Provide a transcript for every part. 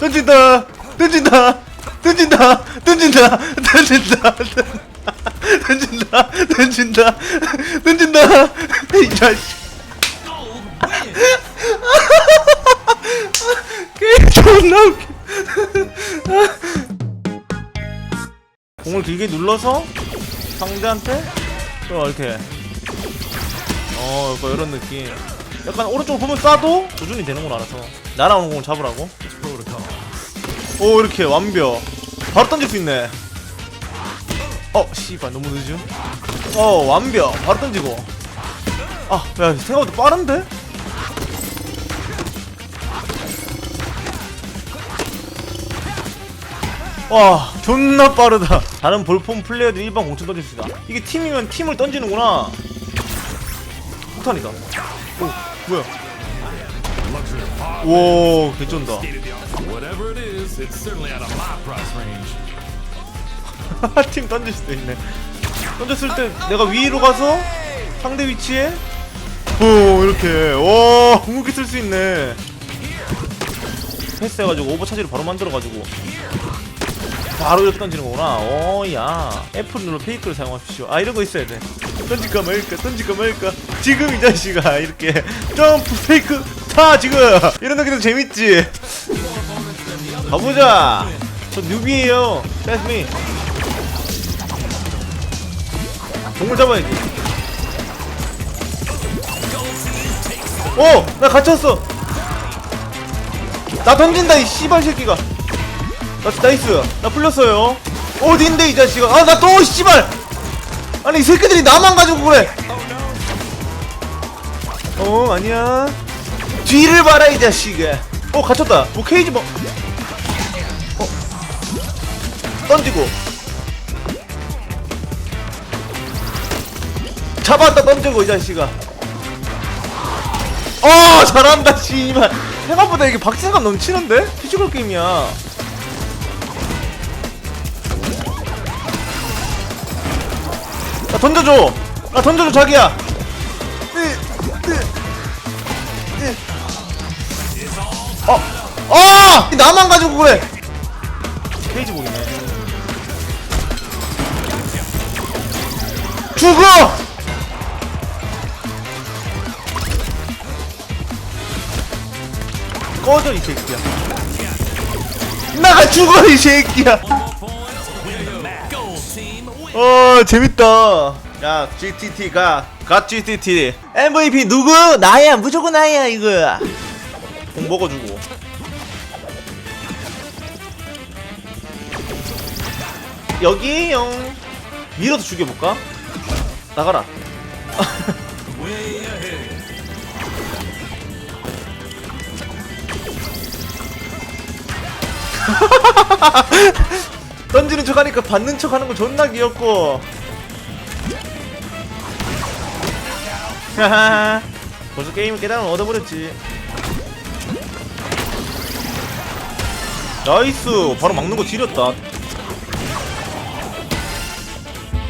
던진다. 던진다. 던진다. 던진다. 던진다. 던진다. 던진다. 던진다. 이 자식. 게임 존나 공을 길게 눌러서 상대한테 어, 이렇게. 어 약간 이런 느낌. 약간 오른쪽 보면 쏴도 조준이 되는구나 알아서. 날아오는 공을 잡으라고 오 이렇게 완벽. 바로 던질 수 있네. 어 씨발 너무 늦음. 어 완벽. 바로 던지고. 아야 생각보다 빠른데? 와 존나 빠르다. 다른 볼폰 플레이어들이 일반 공천 있다. 이게 팀이면 팀을 던지는구나. 폭탄이다. 오 뭐야? 오 개쩐다 It's certainly out of my price range. 팀 던질 수도 있네. 던졌을 때 내가 위로 가서 상대 위치에 오 이렇게. 와 궁극기 쓸 수 있네. 패스 해가지고 오버 차지를 바로 만들어가지고 바로 이렇게 던지는 거구나. 오야. F 눌러 페이크를 사용하십시오. 아 이런 거 있어야 돼. 던질까 말까 던질까 말까. 지금 이 자식아 이렇게. 점프 페이크. 타 지금. 이런 느낌도 재밌지 가보자. 저 뉴비에요. Me. 동물 잡아야지. 오! 나 갇혔어. 나 던진다 이 씨발 새끼가. 나 나이스. 나 풀렸어요. 어딘데 이 자식아? 아 나 또 씨발! 아니 이 새끼들이 나만 가지고 그래. 어 아니야. 뒤를 봐라 이 자식아. 어 갇혔다. 뭐 케이지 뭐. 어. 던지고 잡았다 던지고 이 자식아 어 잘한다 씨발 생각보다 이게 박진감 넘치는데? 피지컬 게임이야 나 던져줘 나 던져줘 자기야. 어! 어! 나만 가지고 그래 페이지 보이네 죽어! 꺼져 이 새끼야 나가 죽어 이 새끼야. 어 재밌다 야 GTT 가갓 GTT MVP 누구? 나야 무조건 나야 이거 공 먹어주고 여기요 밀어서 죽여볼까? 나가라. 던지는 척 하니까 받는 척 하는 거 존나 귀엽고. 벌써 게임을 깨달음 얻어버렸지. 나이스. 바로 막는 거 지렸다.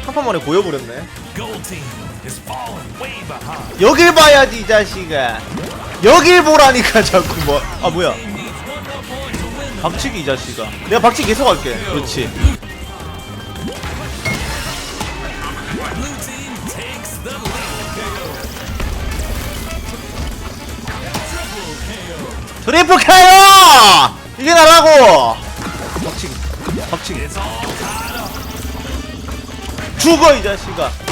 한 판 만에 보여버렸네 여길 봐야지 이 자식아 여길 보라니까 자꾸 뭐 아 뭐야 박치기 이 자식아 내가 박치기 계속 할게 그렇지. 트리플 KO! 이게 나라고! 박치기, 박치기. 죽어, 이 자식아.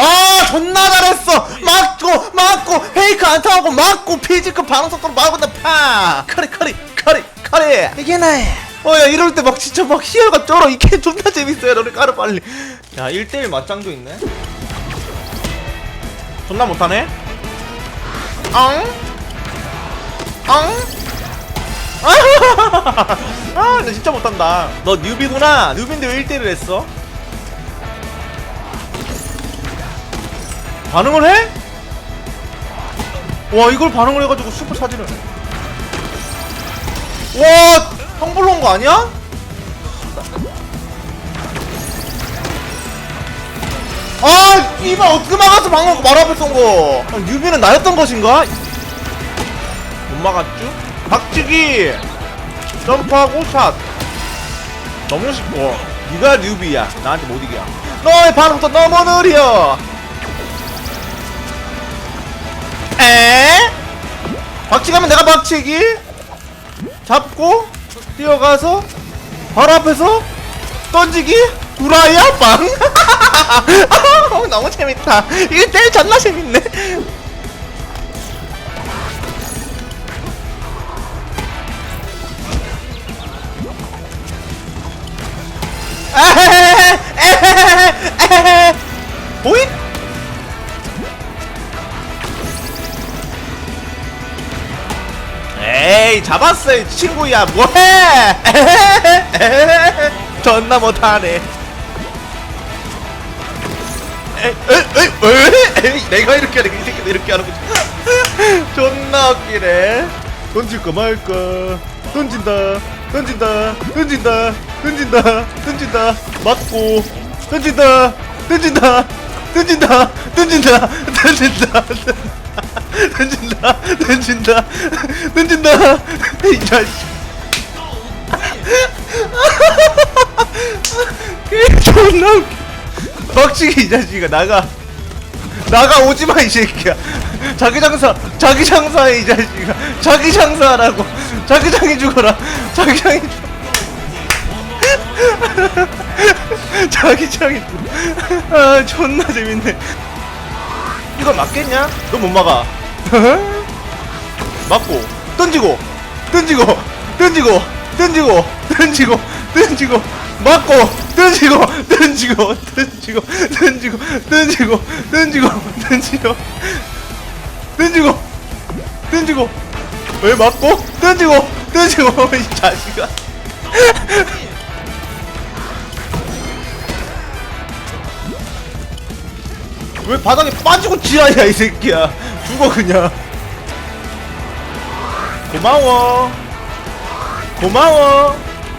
아, 존나 잘했어! 맞고, 맞고, 페이크 안 타고, 맞고, 피지크 반응 속도로 막은다, 파! 카리, 카리, 카리, 카리! 이게 나야. 어, 야, 이럴 때 막 진짜 막 희열가 쩔어. 이게 존나 재밌어요. 너네 까르 빨리. 야, 1대1 맞짱도 있네. 존나 못하네? 엉? 엉? 아, 나 진짜 못한다. 너 뉴비구나. 뉴비인데 왜 1대1을 했어? 반응을 해? 와 이걸 반응을 해가지고 슈퍼 사진을 와 형봐 거 아니야? 아 이발 막았어 방금 말 앞에 쏜거 아, 뉴비는 나였던 것인가? 못 막았죠? 박치기 점프하고 샷 너무 쉽고 네가 뉴비야 나한테 못 이겨 너의 반응도 너무 느려 에? 박치기하면 내가 박치기 잡고 뛰어가서 바로 앞에서 던지기 구라야 빵 어, 너무 재밌다 이게 제일 존나 재밌네 에헤헤헤, 에헤헤헤, 에헤헤. 보인? 잡았어 이 친구야 뭐해. 존나 못하네 내가 이렇게 하는 거이 새끼도 이렇게 하는 거지 존나 웃기네 던질까 말까 던진다 던진다 던진다 던진다 던진다 맞고 던진다 던진다 던진다 던진다 던진다 던진다 던진다 던진다. 이 자식. 존나 박치기 이 자식아 나가. 나가 오지마 이 새끼야. 자기 장사 자기 장사해 이 자식아. 자기 장사하라고. 자기 장이 죽어라. 자기 장이 죽 자기 장이 죽어 아 존나 재밌네 이거 맞겠냐? 너 못 막아 맞고 던지고 던지고 던지고 던지고 던지고 던지고 맞고 던지고 던지고 던지고 던지고 던지고 던지고 던지고 던지고 던지고 왜 맞고 던지고 던지고 이 자식아 왜 바닥에 빠지고 지랄이야 이 새끼야? 죽어 그냥. 고마워. 고마워.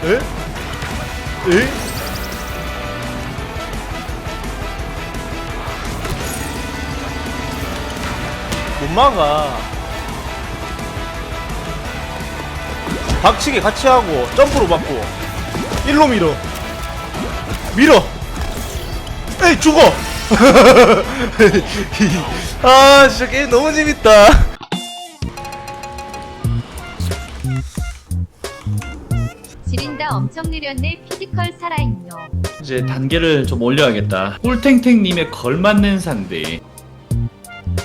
에? 에? 못 막아 박치기 같이 하고 점프로 맞고 일로 밀어. 밀어. 에이 죽어 아 진짜 게임 너무 재밌다 지린다 엄청 느렸네 피지컬 살아있노 이제 단계를 좀 올려야겠다. 꿀탱탱님의 걸맞는 상대.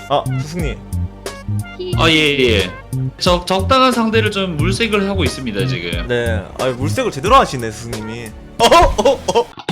아 스승님 히 아, 예, 예. 적, 적당한 상대를 좀 물색을 하고 있습니다, 지금. 네, 아 물색을 제대로 하시네 스승님이. 어, 어, 어.